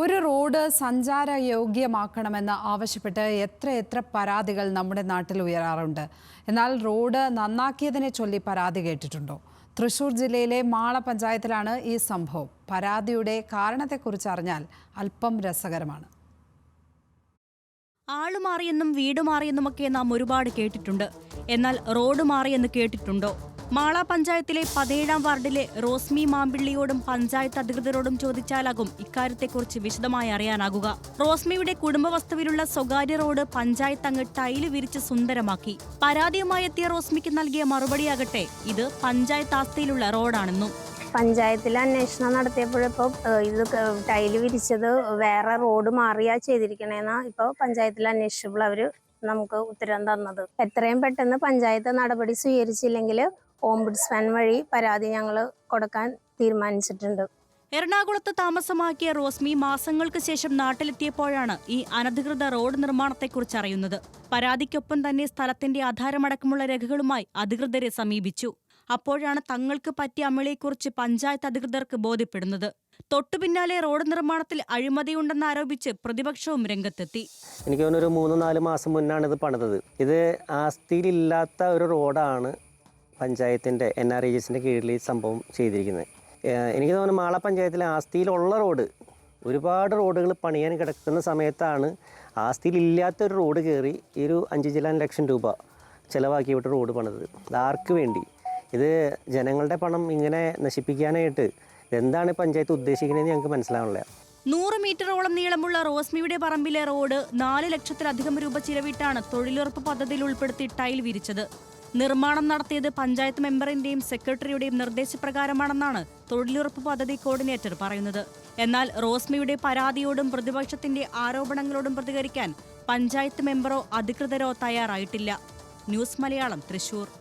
ഒരു റോഡ് സഞ്ചാര യോഗ്യമാക്കണമെന്ന് ആവശ്യപ്പെട്ട് എത്ര എത്ര പരാതികൾ നമ്മുടെ നാട്ടിൽ ഉയരാറുണ്ട്. എന്നാൽ റോഡ് നന്നാക്കിയതിനെ ചൊല്ലി പരാതി കേട്ടിട്ടുണ്ടോ? തൃശൂർ ജില്ലയിലെ മാള പഞ്ചായത്തിലാണ് ഈ സംഭവം. പരാതിയുടെ കാരണത്തെക്കുറിച്ച് അറിഞ്ഞാൽ അല്പം രസകരമാണ്. ആൾ മാറിയെന്നും വീട് മാറിയെന്നുമൊക്കെ നാം ഒരുപാട് കേട്ടിട്ടുണ്ട്. എന്നാൽ റോഡ് മാറിയെന്ന് കേട്ടിട്ടുണ്ടോ? മാള പഞ്ചായത്തിലെ പതിനേഴാം വാർഡിലെ റോസ്മി മാമ്പിള്ളിയോടും പഞ്ചായത്ത് അധികൃതരോടും ചോദിച്ചാലാകും ഇക്കാര്യത്തെക്കുറിച്ച് വിശദമായി അറിയാനാകുക. റോസ്മിയുടെ കുടുംബവസ്തുവിലുള്ള സ്വകാര്യ റോഡ് പഞ്ചായത്ത് അങ്ങ് ടൈൽ വിരിച്ച് സുന്ദരമാക്കി. പരാതിയുമായി എത്തിയ റോസ്മിക്ക് നൽകിയ മറുപടിയാകട്ടെ ഇത് പഞ്ചായത്ത് ആസ്തിയിലുള്ള റോഡാണെന്നും. പഞ്ചായത്തിൽ അന്വേഷണം നടത്തിയപ്പോഴിപ്പോൾ ഇത് ടൈൽ വിരിച്ചത് വേറെ റോഡ് മാറിയാ ചെയ്തിരിക്കണേന്നാ ഇപ്പോൾ പഞ്ചായത്തിൽ അന്വേഷിച്ചപ്പോൾ അവർ നമുക്ക് ഉത്തരം തന്നത്. എത്രയും പെട്ടെന്ന് പഞ്ചായത്ത് നടപടി സ്വീകരിച്ചില്ലെങ്കിൽ ഓംബുഡ്സ്മാൻ വഴി പരാതി ഞങ്ങൾ കൊടുക്കാൻ തീരുമാനിച്ചിട്ടുണ്ട്. എറണാകുളത്ത് താമസമാക്കിയ റോസ്മി മാസങ്ങൾക്ക് ശേഷം നാട്ടിലെത്തിയപ്പോഴാണ് ഈ അനധികൃത റോഡ് നിർമ്മാണത്തെക്കുറിച്ച് അറിയുന്നത്. പരാതിക്കൊപ്പം തന്നെ സ്ഥലത്തിന്റെ ആധാരമടക്കമുള്ള രേഖകളുമായി അധികൃതരെ സമീപിച്ചു. അപ്പോഴാണ് തങ്ങൾക്ക് പറ്റിയ അമളിയെക്കുറിച്ച് പഞ്ചായത്ത് അധികൃതർക്ക് ബോധ്യപ്പെടുന്നത്. തൊട്ടുപിന്നാലെ റോഡ് നിർമ്മാണത്തിൽ അഴിമതിയുണ്ടെന്ന് ആരോപിച്ച് പ്രതിപക്ഷവും രംഗത്തെത്തി. എനിക്ക് തോന്നുന്നു ഒരു മൂന്ന് നാല് മാസം മുന്നാണ് ഇത് പണിതത്. ഇത് ആസ്തിയിലില്ലാത്ത ഒരു റോഡാണ്. പഞ്ചായത്തിന്റെ എൻ ആർ ഇ എസിന്റെ കീഴിൽ ഈ സംഭവം ചെയ്തിരിക്കുന്നത്. എനിക്ക് തോന്നുന്നു മാള പഞ്ചായത്തിലെ ആസ്തിയിലുള്ള റോഡ് ഒരുപാട് റോഡുകൾ പണിയാൻ കിടക്കുന്ന സമയത്താണ് ആസ്തിയിലില്ലാത്തൊരു റോഡ് കയറി ഈ ഒരു അഞ്ച് ചില ലക്ഷം രൂപ ചിലവാക്കി വിട്ട് റോഡ് പണിതത്. അത് ആർക്ക് വേണ്ടി? ഇത് ജനങ്ങളുടെ പണം ഇങ്ങനെ നശിപ്പിക്കാനായിട്ട് എന്താണ് പഞ്ചായത്ത് ഉദ്ദേശിക്കുന്നതെന്ന് ഞങ്ങൾക്ക് മനസ്സിലാവണില്ല. നൂറ് മീറ്ററോളം നീളമുള്ള റോസ്മിയുടെ പറമ്പിലെ റോഡ് നാല് ലക്ഷത്തിലധികം രൂപ ചിലവിട്ടാണ് തൊഴിലുറപ്പ് പദ്ധതിയിൽ ഉൾപ്പെടുത്തി ടൈൽ വിരിച്ചത്. നിർമ്മാണം നടത്തിയത് പഞ്ചായത്ത് മെമ്പറിന്റെയും സെക്രട്ടറിയുടെയും നിർദ്ദേശപ്രകാരമാണെന്നാണ് തൊഴിലുറപ്പ് പദ്ധതി കോർഡിനേറ്റർ പറയുന്നത്. എന്നാൽ റോസ്മിയുടെ പരാതിയോടും പ്രതിപക്ഷത്തിന്റെ ആരോപണങ്ങളോടും പ്രതികരിക്കാൻ പഞ്ചായത്ത് മെമ്പറോ അധികൃതരോ തയ്യാറായിട്ടില്ല. ന്യൂസ് മലയാളം തൃശൂർ.